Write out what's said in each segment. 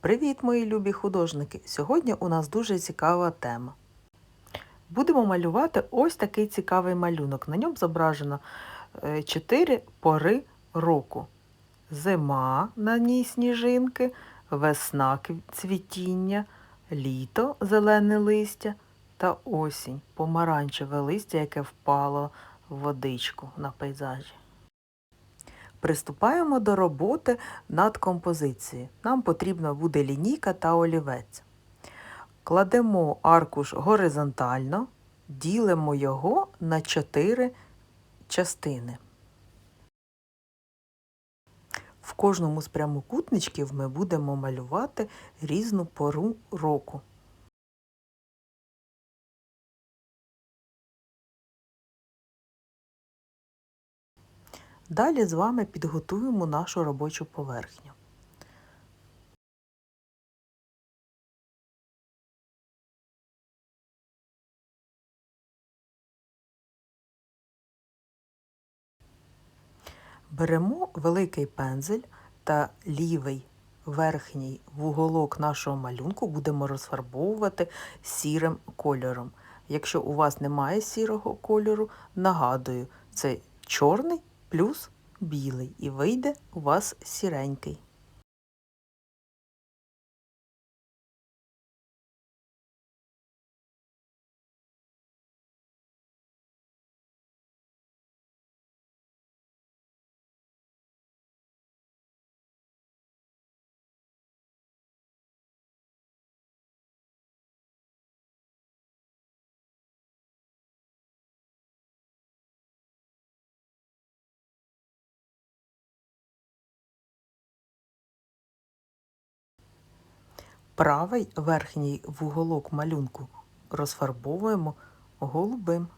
Привіт, мої любі художники! Сьогодні у нас дуже цікава тема. Будемо малювати ось такий цікавий малюнок. На ньому зображено е, чотири пори року. Зима на ній сніжинки, весна цвітіння, літо зелене листя та осінь помаранчеве листя, яке впало в водичку на пейзажі. Приступаємо до роботи над композицією. Нам потрібна буде лінійка та олівець. Кладемо аркуш горизонтально, ділимо його на 4 частини. В кожному з прямокутничків ми будемо малювати різну пору року. Далі з вами підготуємо нашу робочу поверхню. Беремо великий пензель та лівий верхній вуголок нашого малюнку будемо розфарбовувати сірим кольором. Якщо у вас немає сірого кольору, нагадую, це чорний плюс білий і вийде у вас сіренький. Правий верхній вуголок малюнку розфарбовуємо голубим.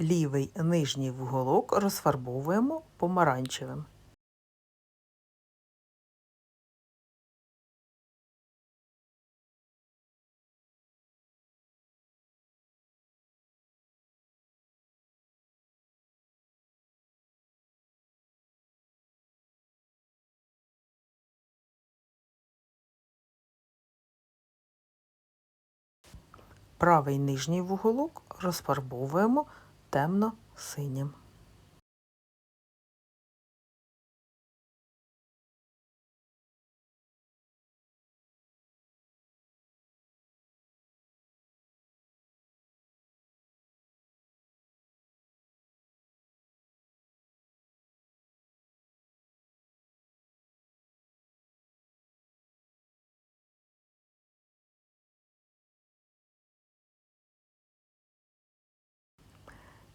Лівий нижній вуголок розфарбовуємо помаранчевим. Правий нижній вуголок розфарбовуємо темно-синім.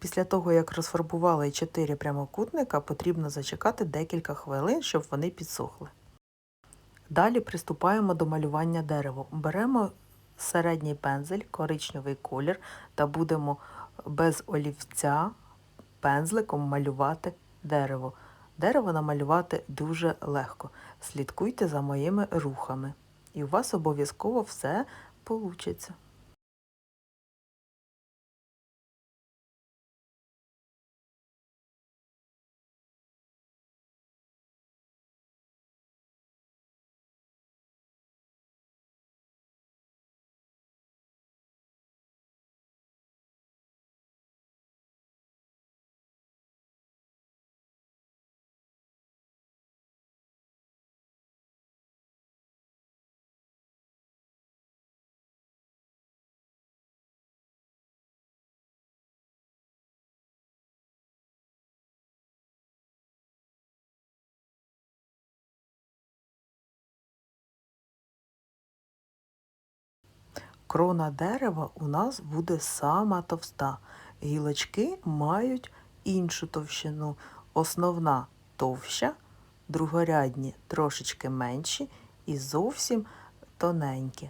Після того, як розфарбували 4 прямокутника, потрібно зачекати декілька хвилин, щоб вони підсохли. Далі приступаємо до малювання дерева. Беремо середній пензель, коричневий колір та будемо без олівця пензликом малювати дерево. Дерево намалювати дуже легко. Слідкуйте за моїми рухами. І у вас обов'язково все вийде. Крона дерева у нас буде сама товста. Гілочки мають іншу товщину. Основна товща, другорядні трошечки менші і зовсім тоненькі.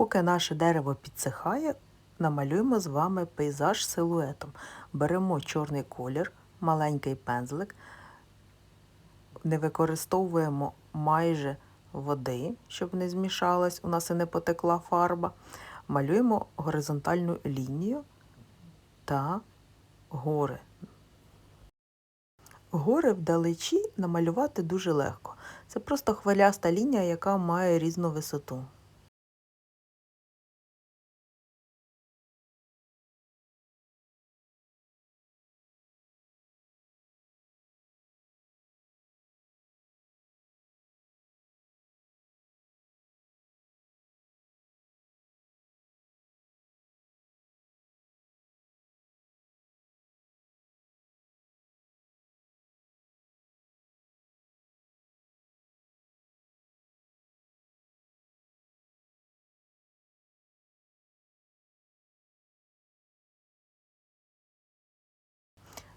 Поки наше дерево підсихає, намалюємо з вами пейзаж силуетом. Беремо чорний колір, маленький пензлик, не використовуємо майже води, щоб не змішалась, у нас і не потекла фарба. Малюємо горизонтальну лінію та гори. Гори вдалечі намалювати дуже легко. Це просто хвиляста лінія, яка має різну висоту.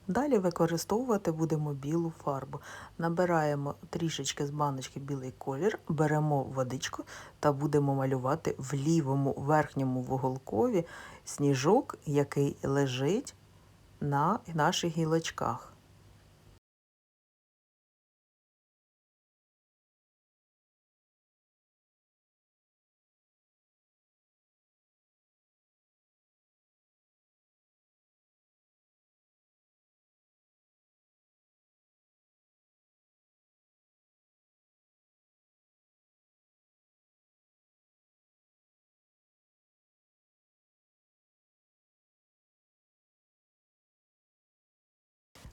Далі використовувати будемо білу фарбу. Набираємо трішечки з баночки білий колір, беремо водичку та будемо малювати в лівому верхньому вуголкові сніжок, який лежить на наших гілочках.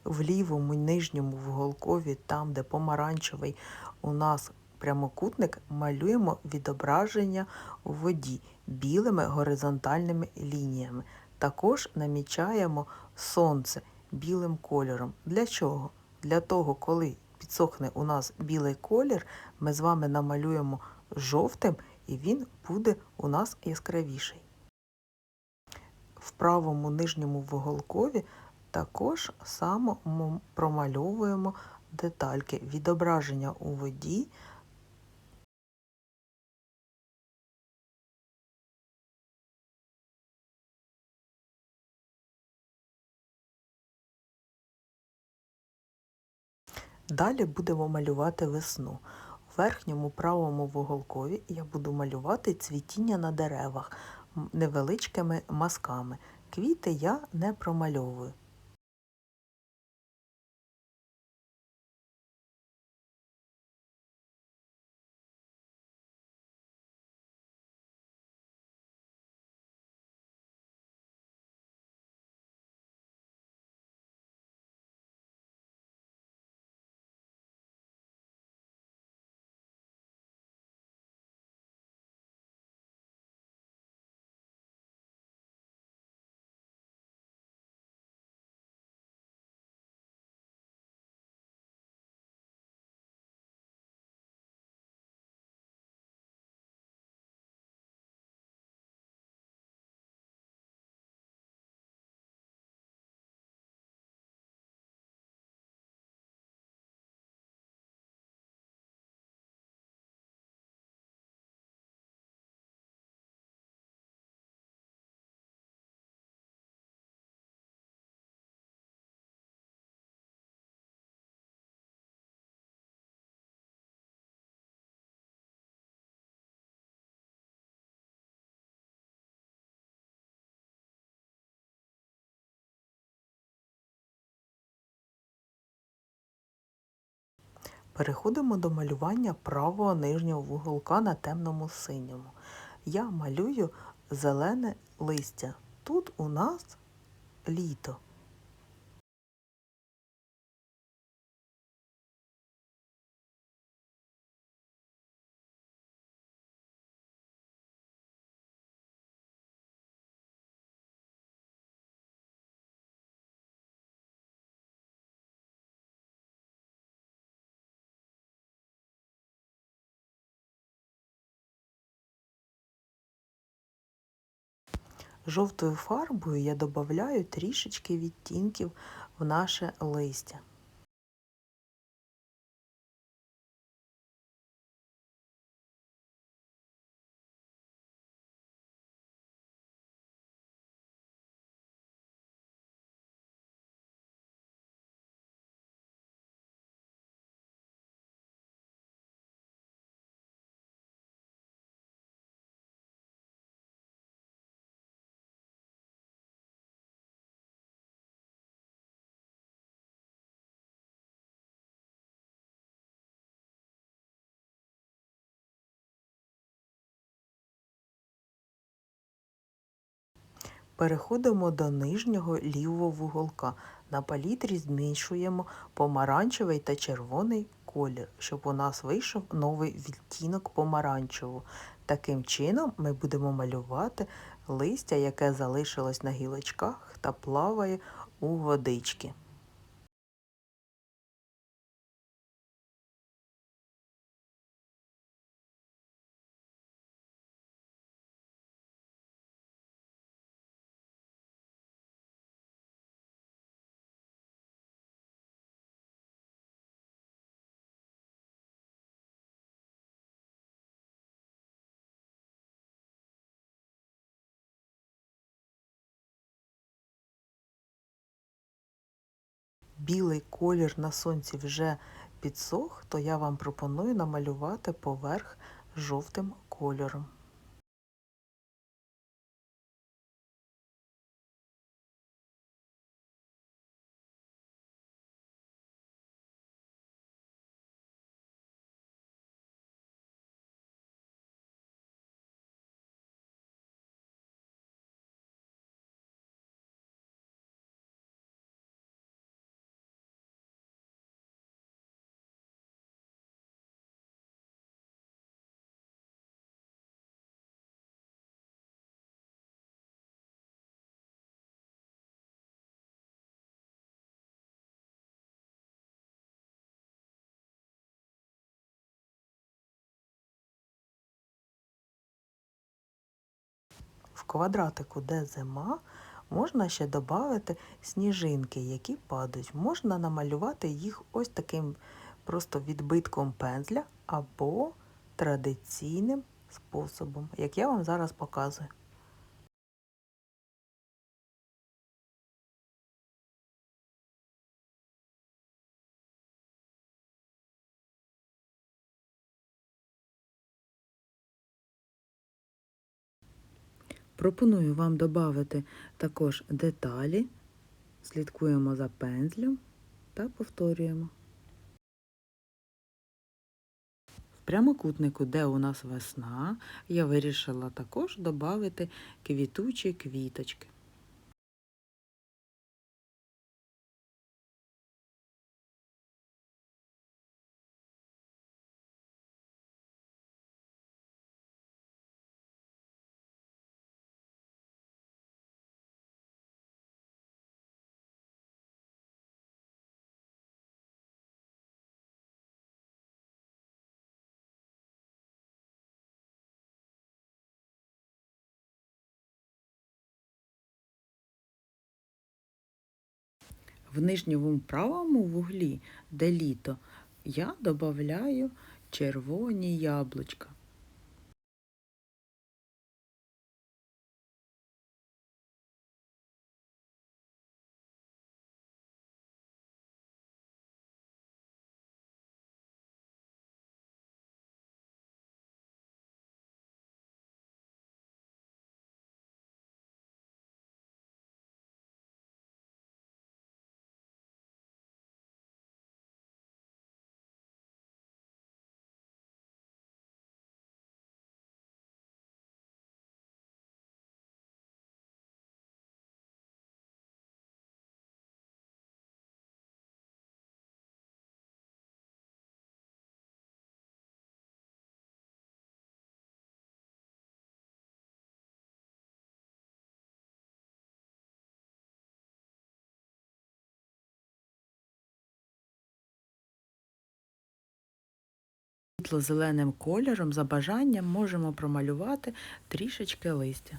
В лівому нижньому вуголкові, там, де помаранчевий у нас прямокутник, малюємо відображення у воді білими горизонтальними лініями. Також намічаємо сонце білим кольором. Для чого? Для того, коли підсохне у нас білий колір, ми з вами намалюємо жовтим і він буде у нас яскравіший. В правому нижньому вуголкові також само промальовуємо детальки відображення у воді. Далі будемо малювати весну. У верхньому правому вуголкові я буду малювати цвітіння на деревах невеличкими мазками. Квіти я не промальовую. Переходимо до малювання правого нижнього вуголка на темному синьому. Я малюю зелене листя. Тут у нас літо. Жовтою фарбою я додаю трішечки відтінків в наше листя. Переходимо до нижнього лівого вуголка. На палітрі змішуємо помаранчевий та червоний колір, щоб у нас вийшов новий відтінок помаранчевого. Таким чином ми будемо малювати листя, яке залишилось на гілочках та плаває у водички. Білий колір на сонці вже підсох, то я вам пропоную намалювати поверх жовтим кольором. В квадратику, де зима, можна ще додати сніжинки, які падають. Можна намалювати їх ось таким просто відбитком пензля або традиційним способом, як я вам зараз показую. Пропоную вам додати також деталі, слідкуємо за пензлем та повторюємо. В прямокутнику, де у нас весна, я вирішила також додати квітучі квіточки. В нижньому правому вуглі, де літо, я додаю червоні яблучка. Світло-зеленим кольором за бажанням можемо промалювати трішечки листя.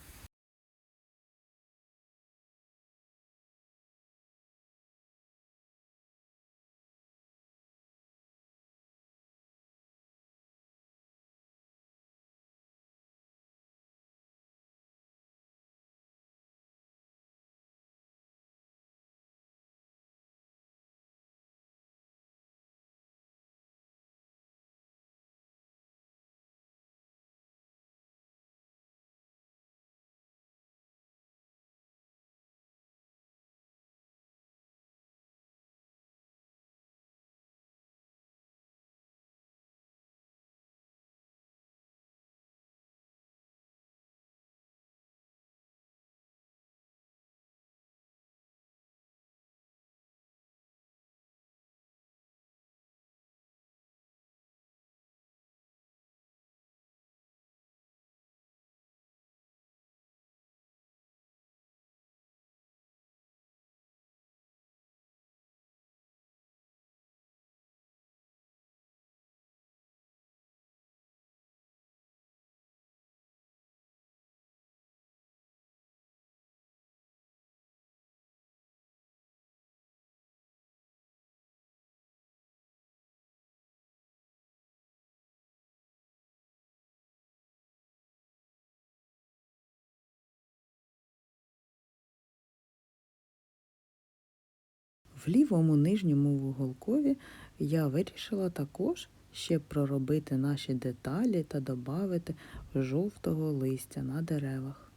В лівому нижньому вуголкові я вирішила також ще проробити наші деталі та додати жовтого листя на деревах.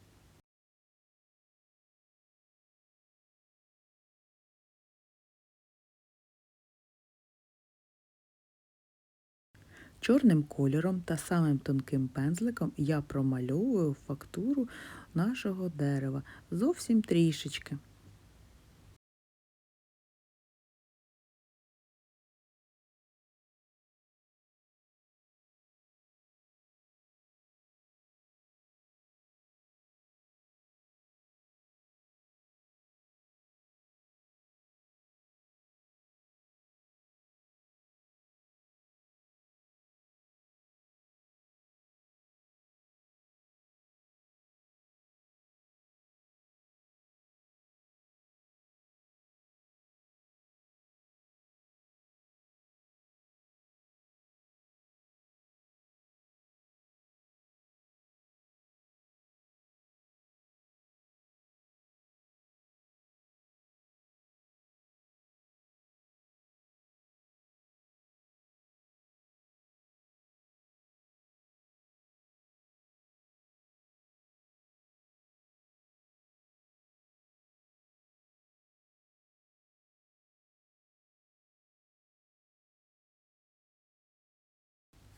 Чорним кольором та самим тонким пензликом я промальовую фактуру нашого дерева зовсім трішечки.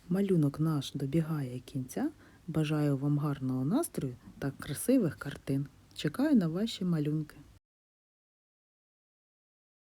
Малюнок наш добігає кінця. Бажаю вам гарного настрою та красивих картин. Чекаю на ваші малюнки.